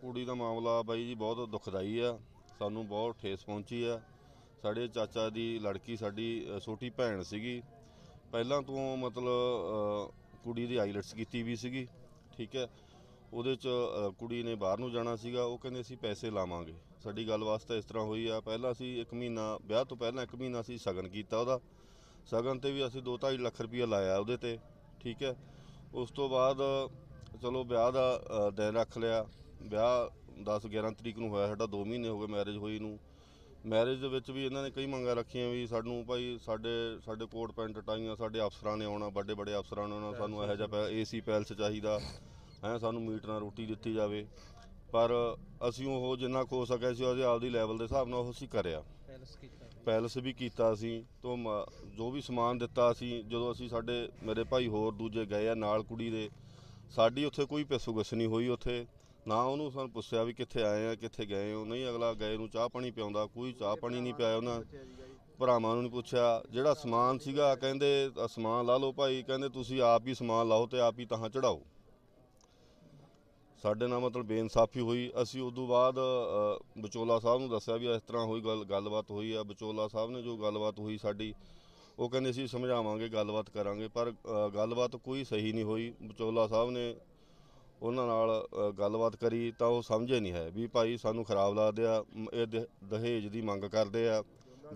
ਕੁੜੀ ਦਾ ਮਾਮਲਾ ਬਾਈ ਜੀ ਬਹੁਤ ਦੁਖਦਾਈ ਆ ਸਾਨੂੰ ਬਹੁਤ ਠੇਸ ਪਹੁੰਚੀ ਆ। ਸਾਡੇ ਚਾਚਾ ਦੀ ਲੜਕੀ ਸਾਡੀ ਅ, ਛੋਟੀ ਭੈਣ ਸੀਗੀ। ਪਹਿਲਾਂ ਤੋਂ ਮਤਲਬ ਅ, ਕੁੜੀ ਦੀ ਆਈਲੈਟਸ ਕੀਤੀ ਵੀ ਸੀਗੀ ਠੀਕ ਹੈ। ਉਹਦੇ ਚ ਅ, ਕੁੜੀ ਨੇ ਬਾਹਰ ਨੂੰ ਜਾਣਾ ਸੀਗਾ ਉਹ ਕਹਿੰਦੇ ਅਸੀਂ ਪੈਸੇ ਲਾਵਾਂਗੇ। ਸਾਡੀ ਗੱਲ ਵਾਸਤੇ ਇਸ ਤਰ੍ਹਾਂ ਹੋਈ ਆ। ਪਹਿਲਾਂ ਅਸੀਂ 1 ਮਹੀਨਾ ਵਿਆਹ ਤੋਂ ਪਹਿਲਾਂ 1 ਮਹੀਨਾ ਅਸੀਂ ਸ਼ਗਨ ਕੀਤਾ ਉਹਦਾ। ਸ਼ਗਨ ਤੇ ਵੀ ਅਸੀਂ 2.5 ਲੱਖ ਰੁਪਈਆ ਲਾਇਆ ਉਹਦੇ ਤੇ ਠੀਕ ਹੈ। ਉਸ ਤੋਂ ਬਾਅਦ ਚਲੋ ਵਿਆਹ ਦਾ ਅ, ਦਿਨ ਰੱਖ ਲਿਆ। ਵਿਆਹ 10 11 ਤਰੀਕ ਨੂੰ ਹੋਇਆ ਸਾਡਾ 2 ਮਹੀਨੇ ਹੋ ਗਏ ਮੈਰਿਜ ਹੋਈ ਨੂੰ। ਮੈਰਿਜ ਦੇ ਵਿੱਚ ਵੀ ਇਹਨਾਂ ਨੇ ਕਈ ਮੰਗਾਂ ਰੱਖੀਆਂ ਵੀ ਸਾਨੂੰ ਭਾਈ ਸਾਡੇ ਸਾਡੇ ਕੋਟ ਪੈਂਟ ਟਾਈਆਂ ਸਾਡੇ ਅਫਸਰਾਂ ਨੇ ਆਉਣਾ ਵੱਡੇ ਵੱਡੇ ਅਫਸਰਾਂ ਨੇ ਆਉਣਾ ਸਾਨੂੰ ਇਹੋ ਜਿਹਾ ਏਸੀ ਪੈਲਸ ਚਾਹੀਦਾ ਹੈ ਸਾਨੂੰ ਮੀਟ ਨਾਲ ਰੋਟੀ ਦਿੱਤੀ ਜਾਵੇ। ਪਰ ਅਸੀਂ ਉਹ ਜਿੰਨਾ ਕੁ ਹੋ ਸਕਿਆ ਸੀ ਉਹਦੇ ਆਪਦੀ ਲੈਵਲ ਦੇ ਹਿਸਾਬ ਨਾਲ ਉਹ ਅਸੀਂ ਕਰਿਆ। ਪੈਲਸ ਵੀ ਕੀਤਾ ਸੀ ਤੋਂ ਜੋ ਵੀ ਸਮਾਨ ਦਿੱਤਾ ਸੀ ਜਦੋਂ ਅਸੀਂ ਸਾਡੇ ਮੇਰੇ ਭਾਈ ਹੋਰ ਦੂਜੇ ਗਏ ਆ ਨਾਲ ਕੁੜੀ ਦੇ ਸਾਡੀ ਉੱਥੇ ਕੋਈ ਪੈਸੋਗਸ ਨਹੀਂ ਹੋਈ ਉੱਥੇ। ਨਾ ਉਹਨੂੰ ਸਾਨੂੰ ਪੁੱਛਿਆ ਵੀ ਕਿੱਥੇ ਆਏ ਆ ਕਿੱਥੇ ਗਏ ਹੋ। ਨਹੀਂ ਅਗਲਾ ਗਏ ਨੂੰ ਚਾਹ ਪਾਣੀ ਪਿਆਉਂਦਾ ਕੋਈ ਚਾਹ ਪਾਣੀ ਨਹੀਂ ਪਿਆਇਆ ਉਹਨਾਂ ਭਰਾਵਾਂ ਨੂੰ ਨਹੀਂ ਪੁੱਛਿਆ। ਜਿਹੜਾ ਸਮਾਨ ਸੀਗਾ ਕਹਿੰਦੇ ਸਮਾਨ ਲਾ ਲਓ ਭਾਈ। ਕਹਿੰਦੇ ਤੁਸੀਂ ਆਪ ਹੀ ਸਮਾਨ ਲਾਓ ਤੇ ਆਪ ਹੀ ਤਾਂ ਚੜਾਓ। ਸਾਡੇ ਨਾਲ ਮਤਲਬ ਬੇਇਨਸਾਫੀ ਹੋਈ। ਅਸੀਂ ਉਦੋਂ ਬਾਅਦ ਅ, ਵਿਚੋਲਾ ਸਾਹਿਬ ਨੂੰ ਦੱਸਿਆ ਵੀ ਇਸ ਤਰ੍ਹਾਂ ਹੋਈ ਗੱਲ ਗੱਲਬਾਤ ਹੋਈ ਆ। ਵਿਚੋਲਾ ਸਾਹਿਬ ਨੇ ਜੋ ਗੱਲਬਾਤ ਹੋਈ ਸਾਡੀ ਉਹ ਕਹਿੰਦੇ ਸੀ ਸਮਝਾਵਾਂਗੇ ਗੱਲਬਾਤ ਕਰਾਂਗੇ। ਪਰ ਗੱਲਬਾਤ ਕੋਈ ਸਹੀ ਨਹੀਂ ਹੋਈ। ਵਿਚੋਲਾ ਸਾਹਿਬ ਨੇ ਉਹਨਾਂ ਨਾਲ ਗੱਲਬਾਤ ਕਰੀ ਤਾਂ ਉਹ ਸਮਝੇ ਨਹੀਂ ਹੈ ਵੀ ਭਾਈ ਸਾਨੂੰ ਖਰਾਬ ਲੱਗਦੇ ਆ ਇਹ ਦ- ਦਹੇਜ ਦੀ ਮੰਗ ਕਰਦੇ ਆ,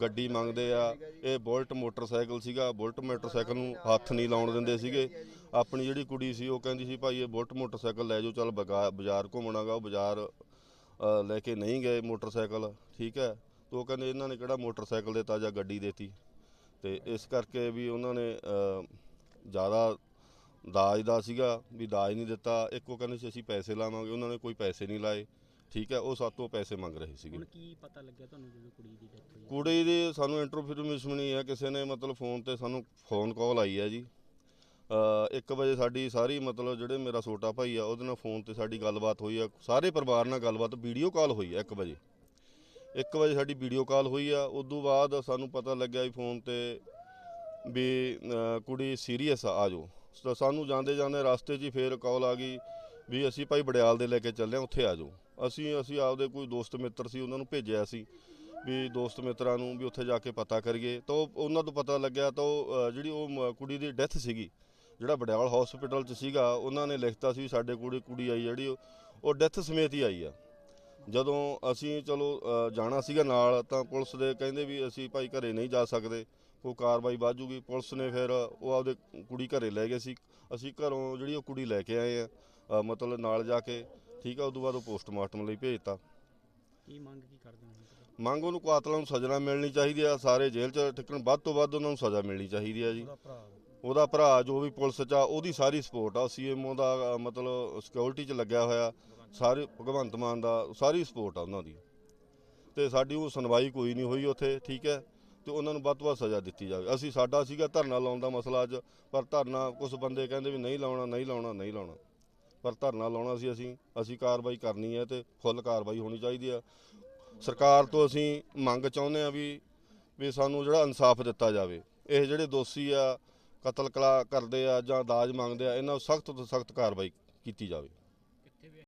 ਗੱਡੀ ਮੰਗਦੇ ਆ, ਇਹ ਬੁਲਟ ਮੋਟਰਸਾਈਕਲ ਸੀਗਾ, ਬੁਲਟ ਮੋਟਰਸਾਈਕਲ ਨੂੰ ਹੱਥ ਨਹੀਂ ਲਾਉਣ ਦਿੰਦੇ ਸੀਗੇ। ਆਪਣੀ ਜਿਹੜੀ ਕੁੜੀ ਸੀ ਉਹ ਕਹਿੰਦੀ ਸੀ, ਭਾਈ ਇਹ ਬੁਲਟ ਮੋਟਰਸਾਈਕਲ ਲੈ ਜਾਓ, ਚੱਲ ਬਗਾ- ਬਾਜ਼ਾਰ ਘੁੰਮਣਾਗਾ ਉਹ ਬਾਜ਼ਾਰ ਲੈ ਕੇ ਨਹੀਂ ਗਏ ਮੋਟਰਸਾਈਕਲ, ਠੀਕ ਹੈ? ਤੇ ਉਹ ਕਹਿੰਦੇ ਇਹਨਾਂ ਨੇ ਕਿਹੜਾ ਮੋਟਰਸਾਈਕਲ ਦਿੱਤਾ ਜਾਂ ਗੱਡੀ ਦਿੱਤੀ? ਤੇ ਇਸ ਕਰਕੇ ਵੀ ਉਹਨਾਂ ਨੇ ਜ਼ਿਆਦਾ ਦਾਜ ਦਾ ਸੀਗਾ ਵੀ ਦਾਜ ਨਹੀਂ ਦਿੱਤਾ। ਇੱਕ ਉਹ ਕਹਿੰਦੇ ਸੀ ਅਸੀਂ ਪੈਸੇ ਲਾਵਾਂਗੇ ਉਹਨਾਂ ਨੇ ਕੋਈ ਪੈਸੇ ਨਹੀਂ ਲਾਏ। ਠੀਕ ਹੈ ਉਹ ਸਾਤੋਂ ਪੈਸੇ ਮੰਗ ਰਹੇ ਸੀਗੇ। ਹੁਣ ਕੀ ਪਤਾ ਲੱਗਿਆ ਤੁਹਾਨੂੰ ਜਦੋਂ ਕੁੜੀ ਦੀ ਡੈਥ ਹੋਈ ਕੁੜੀ ਦੀ ਸਾਨੂੰ ਇੰਟਰਫੇਰਮੈਂਸ ਮਿਲੀ ਹੈ ਕਿਸੇ ਨੇ ਮਤਲਬ ਫੋਨ ਤੇ ਸਾਨੂੰ ਫੋਨ ਕਾਲ ਆਈ ਹੈ ਜੀ। 1 ਵਜੇ ਸਾਡੀ ਸਾਰੀ ਮਤਲਬ ਜਿਹੜੇ ਮੇਰਾ ਛੋਟਾ ਭਾਈ ਆ ਉਹਦੇ ਨਾਲ ਫੋਨ ਤੇ ਸਾਡੀ ਗੱਲਬਾਤ ਹੋਈ ਆ ਸਾਰੇ ਪਰਿਵਾਰ ਨਾਲ ਗੱਲਬਾਤ ਵੀਡੀਓ ਕਾਲ ਹੋਈ ਆ 1 ਵਜੇ। 1 ਵਜੇ ਸਾਡੀ ਵੀਡੀਓ ਕਾਲ ਹੋਈ ਆ ਉਦੋਂ ਬਾਅਦ ਸਾਨੂੰ ਪਤਾ ਲੱਗਿਆ ਵੀ ਫੋਨ ਤੇ ਵੀ ਅ, ਕੁੜੀ ਸੀਰੀਅਸ ਆ ਆ ਜਾਓ। ਤਾਂ ਸਾਨੂੰ ਜਾਂਦੇ ਜਾਂਦੇ ਰਸਤੇ 'ਚ ਹੀ ਫੇਰ ਕਾਲ ਆ ਗਈ ਵੀ ਅਸੀਂ ਭਾਈ ਬੜਿਆਲ ਦੇ ਲੈ ਕੇ ਚੱਲੇ ਹਾਂ ਉੱਥੇ ਆ ਜਾਓ। ਅਸੀਂ ਅਸੀਂ ਆਪਦੇ ਕੋਈ ਦੋਸਤ ਮਿੱਤਰ ਸੀ ਉਹਨਾਂ ਨੂੰ ਭੇਜਿਆ ਸੀ ਵੀ ਦੋਸਤ ਮਿੱਤਰਾਂ ਨੂੰ ਵੀ ਉੱਥੇ ਜਾ ਕੇ ਪਤਾ ਕਰੀਏ। ਤਾਂ ਉਹ- ਉਹਨਾਂ ਤੋਂ ਪਤਾ ਲੱਗਿਆ ਤਾਂ ਉਹ ਅ, ਜਿਹੜੀ ਉਹ ਮ- ਕੁੜੀ ਦੀ ਡੈਥ ਸੀਗੀ ਜਿਹੜਾ ਬੜਿਆਲ ਹਸਪੀਟਲ 'ਚ ਸੀਗਾ ਉਹਨਾਂ ਨੇ ਲਿਖਤਾ ਸੀ ਵੀ ਸਾਡੇ ਕੁੜੀ ਕੁੜੀ ਆਈ ਜਿਹੜੀ ਉਹ- ਉਹ ਡੈਥ ਸਮੇਤ ਹੀ ਆਈ ਆ। ਜਦੋਂ ਅਸੀਂ ਚਲੋ ਅ, ਜਾਣਾ ਸੀਗਾ ਨਾਲ ਤਾਂ ਪੁਲਿਸ ਦੇ ਕਹਿੰਦੇ ਵੀ ਅਸੀਂ ਭਾਈ ਘਰੇ ਨਹੀਂ ਜਾ ਸਕਦੇ। ਕੋਈ ਕਾਰਵਾਈ ਬਾਜੂਗੀ ਪੁਲਿਸ ਨੇ ਫਿਰ ਉਹ ਆਪਦੇ ਕੁੜੀ ਘਰੇ ਲੈ ਗਏ ਸੀ। ਅਸੀਂ ਘਰੋਂ ਜਿਹੜੀ ਉਹ ਕੁੜੀ ਲੈ ਕੇ ਆਏ ਆ ਮਤਲਬ ਨਾਲ ਜਾ ਕੇ ਠੀਕ ਆ ਉਦੋਂ ਬਾਅਦ ਉਹ ਪੋਸਟਮਾਰਟਮ ਲਈ ਭੇਜਤਾ। ਕੀ ਮੰਗ ਕੀ ਕਰਦੇ ਹੋ? ਮੰਗ ਉਹਨੂੰ ਕਾਤਲਾਂ ਨੂੰ ਸਜ਼ਾ ਮਿਲਣੀ ਚਾਹੀਦੀ ਆ ਸਾਰੇ ਜੇਲ੍ਹ 'ਚ ਟਿਕਣ ਵੱਧ ਤੋਂ ਵੱਧ ਉਹਨਾਂ ਨੂੰ ਸਜ਼ਾ ਮਿਲਣੀ ਚਾਹੀਦੀ ਆ ਜੀ। ਉਹਦਾ ਭਰਾ ਜੋ ਵੀ ਪੁਲਿਸ 'ਚ ਆ ਉਹਦੀ ਸਾਰੀ ਸਪੋਰਟ ਆ। ਸੀਐਮਓ ਦਾ ਮਤਲਬ ਸਿਕਿਉਰਿਟੀ 'ਚ ਲੱਗਿਆ ਹੋਇਆ ਸਾਰੇ ਭਗਵੰਤ ਮਾਨ ਦਾ ਸਾਰੀ ਸਪੋਰਟ ਆ ਉਹਨਾਂ ਦੀ। ਤੇ ਸਾਡੀ ਉਹ ਸੁਣਵਾਈ ਕੋਈ ਨਹੀਂ ਹੋਈ ਉੱਥੇ ਠੀਕ ਹੈ। ਤੇ ਉਹਨਾਂ ਨੂੰ ਵੱਧ ਤੋਂ ਵੱਧ ਸਜ਼ਾ ਦਿੱਤੀ ਜਾਵੇ। ਅਸੀਂ ਸਾਡਾ ਸੀਗਾ ਧਰਨਾ ਲਾਉਣ ਦਾ ਮਸਲਾ ਅੱਜ, ਪਰ ਧਰਨਾ ਕੁਝ ਬੰਦੇ ਕਹਿੰਦੇ ਵੀ ਨਹੀਂ ਲਾਉਣਾ ਨਹੀਂ ਲਾਉਣਾ ਨਹੀਂ ਲਾਉਣਾ। ਪਰ ਧਰਨਾ ਲਾਉਣਾ ਸੀ ਅਸੀਂ ਅਸੀਂ ਕਾਰਵਾਈ ਕਰਨੀ ਹੈ ਤੇ ਫੁੱਲ ਕਾਰਵਾਈ ਹੋਣੀ ਚਾਹੀਦੀ ਆ ਸਰਕਾਰ ਤੋਂ ਅਸੀਂ ਮੰਗ ਚਾਹੁੰਦੇ ਆ ਵੀ ਵੀ ਸਾਨੂੰ ਜਿਹੜਾ ਇਨਸਾਫ ਦਿੱਤਾ ਜਾਵੇ। ਇਹ ਜਿਹੜੇ ਦੋਸ਼ੀ ਆ, ਕਤਲ ਕਲਾ ਕਰਦੇ ਆ ਜਾਂ ਦਾਜ ਮੰਗਦੇ ਆ, ਇਹਨਾਂ ਨੂੰ ਸਖਤ ਤੋਂ ਸਖਤ ਕਾਰਵਾਈ ਕੀਤੀ ਜਾਵੇ।